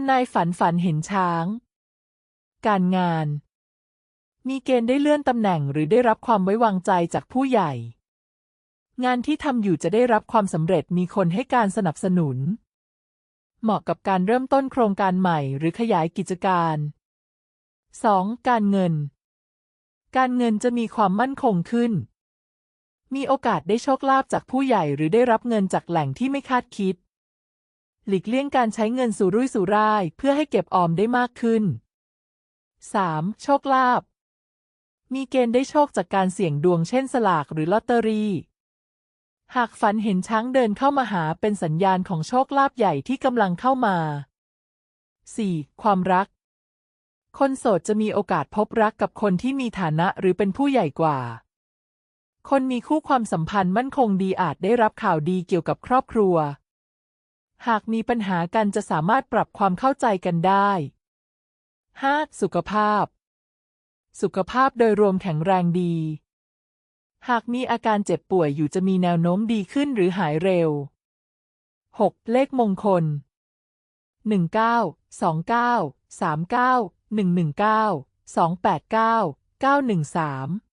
ำนายฝันฝันเห็นช้าง การงาน มีเกณฑ์ได้เลื่อนตำแหน่งหรือได้รับความไว้วางใจจากผู้ใหญ่ งานที่ทำอยู่จะได้รับความสำเร็จมีคนให้การสนับสนุน เหมาะกับการเริ่มต้นโครงการใหม่หรือขยายกิจการ 2. การเงิน การเงินจะมีความมั่นคงขึ้น มีโอกาสได้โชคลาภจากผู้ใหญ่หรือได้รับเงินจากแหล่งที่ไม่คาดคิด หลีกเลี่ยงการใช้เงินสุรุ่ยสุร่าย เพื่อให้เก็บออมได้มากขึ้น 3. โชคลาภ มีเกณฑ์ได้โชคจากการเสี่ยงดวงเช่นสลากหรือลอตเตอรี่ หากฝันเห็นช้างเดินเข้ามาหาเป็นสัญญาณของโชคลาภใหญ่ที่กำลังเข้ามา 4. ความรัก คนโสดจะมีโอกาสพบรักกับคนที่มีฐานะหรือเป็นผู้ใหญ่กว่า คนมีคู่ความสัมพันธ์มั่นคงดีอาจได้รับข่าวดีเกี่ยวกับครอบครัว หากมีปัญหากันจะสามารถปรับความเข้าใจกันได้ 5. สุขภาพ สุขภาพโดยรวมแข็งแรงดี หากมีอาการเจ็บป่วยอยู่จะมีแนวโน้มดีขึ้นหรือหายเร็ว 6. เลขมงคล 19 29 39 119 289 913